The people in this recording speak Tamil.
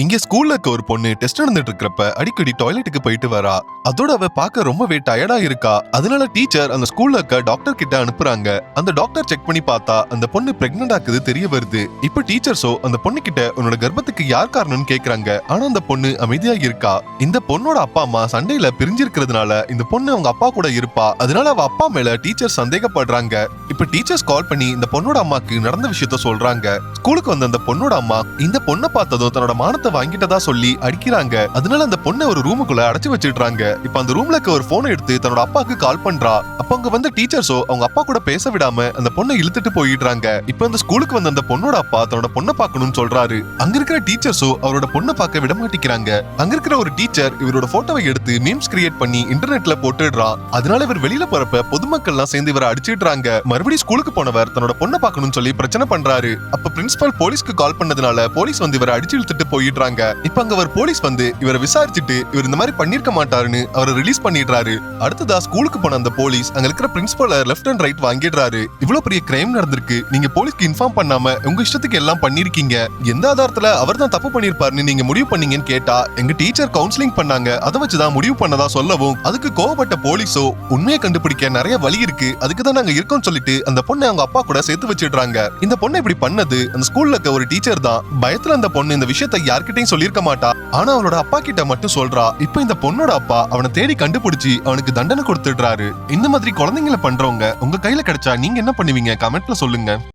இங்க ஸ்கூல்ல இருக்க ஒரு பொண்ணு டெஸ்ட் நடந்துட்டு இருக்கிறப்ப அடிக்கடி டாய்லெட்டுக்கு போயிட்டு வரா. அதோட அவ பார்க்க ரொம்பவே டயர்டா இருக்கா. அதனால டீச்சர் அந்த ஸ்கூல்ல இருக்க டாக்டர் கிட்ட அனுப்புறாங்க. அந்த டாக்டர் செக் பண்ணி பார்த்தா அந்த பொண்ணு பிரெக்னென்ட் ஆக்குது தெரிய வருது. இப்ப டீச்சர்ஸோ அந்த பொண்ணு கிட்ட உன்னோட கர்ப்பத்துக்கு யார் காரணம்னு கேக்குறாங்க. ஆனா அந்த பொண்ணு அமைதியா இருக்கா. இந்த பொண்ணோட அப்பா அம்மா சண்டையில பிரிஞ்சிருக்கிறதுனால இந்த பொண்ணு அவங்க அப்பா கூட இருப்பா. அதனால அவ அப்பா மேல டீச்சர் சந்தேகப்படுறாங்க. இப்ப டீச்சர்ஸ் கால் பண்ணி இந்த பொண்ணோட அம்மாக்கு நடந்த விஷயத்த சொல்றாங்க. ஸ்கூலுக்கு வந்த அந்த பொண்ணோட அம்மா இந்த பொண்ணை பார்த்ததும் தன்னோட மானத்தை வாங்கிட்டதா சொல்லி அடிக்கிறாங்க. அதனால அந்த பொண்ணை ஒரு ரூமுக்குள்ள அடைச்சு வச்சிடுறாங்க. இப்ப அந்த ரூம்ல இருக்க ஒரு போனை எடுத்து தன்னோட அப்பாக்கு கால் பண்றா. அப்ப அங்க வந்த டீச்சர்ஸோ அவங்க அப்பா கூட பேச விடாம அந்த பொண்ணை இழுத்துட்டு போயிடுறாங்க. இப்ப அந்த ஸ்கூலுக்கு வந்த அந்த பொண்ணோட அப்பா தன்னோட பொண்ணை பார்க்கணும்னு சொல்றாரு. அங்க இருக்கிற டீச்சர்ஸோ அவரோட பொண்ணை பார்க்க விட மாட்டேங்கிறாங்க. அங்க இருக்கிற ஒரு டீச்சர் இவரோட போட்டோவை எடுத்து மீம்ஸ் கிரியேட் பண்ணி இன்டர்நெட்ல போட்டுடுறான் அதனால இவர் வெளியில போறப்ப பொதுமக்கள் எல்லாம் சேர்ந்து இவரை அடிச்சிடுறாங்க. மறுபடியும் ஸ்கூலுக்கு போனவர் தன்னோட பொண்ணை பார்க்கணும்னு சொல்லி பிரச்சனை பண்றாரு. அப்ப பிரின்சிபல் போலீஸ்க்கு கால் பண்ணதுனால போலீஸ் வந்து இவரை அடிச்சு இழுத்துட்டு போயிட்டு போயிடுறாங்க இப்ப அங்க அவர் போலீஸ் வந்து இவரை விசாரிச்சுட்டு இவர் இந்த மாதிரி பண்ணிருக்க மாட்டாருன்னு அவரை ரிலீஸ் பண்ணிடுறாரு. அடுத்ததா ஸ்கூலுக்கு போன அந்த போலீஸ் அங்க இருக்கிற பிரின்சிபல லெஃப்ட் அண்ட் ரைட் வாங்கிடுறாரு. இவ்வளவு பெரிய கிரைம் நடந்திருக்கு. நீங்க போலீஸ்க்கு இன்ஃபார்ம் பண்ணாம உங்க இஷ்டத்துக்கு எல்லாம் பண்ணிருக்கீங்க எந்த ஆதாரத்துல அவர் தான் தப்பு பண்ணிருப்பாருன்னு நீங்க முடிவு பண்ணீங்கன்னு கேட்டா எங்க டீச்சர் கவுன்சிலிங் பண்ணாங்க. அதை வச்சுதான் முடிவு பண்ணதா சொல்லவும் அதுக்கு கோவப்பட்ட போலீஸோ உண்மையை கண்டுபிடிக்க நிறைய வழி இருக்கு. அதுக்கு தான் நாங்க இருக்கோம்னு சொல்லிட்டு அந்த பொண்ணை அவங்க அப்பா கூட சேர்த்து வச்சிடுறாங்க. இந்த பொண்ணை இப்படி பண்ணது அந்த ஸ்கூல்ல இருக்க ஒரு டீச்சர் தான். பயத்துல அந்த பொண்ணு இந்த விஷயத்தை யாருக்கு யார்கிட்டயும் சொல்லியிருக்க மாட்டா. ஆனா அவளோட அப்பா கிட்ட மட்டும் சொல்றா. இப்ப இந்த பொண்ணோட அப்பா அவனை தேடி கண்டுபிடிச்சு அவனுக்கு தண்டனை கொடுத்துடுறாரு. இந்த மாதிரி குழந்தைங்களை பண்றவங்க உங்க கையில கிடைச்சா நீங்க என்ன பண்ணுவீங்க? கமெண்ட்ல சொல்லுங்க.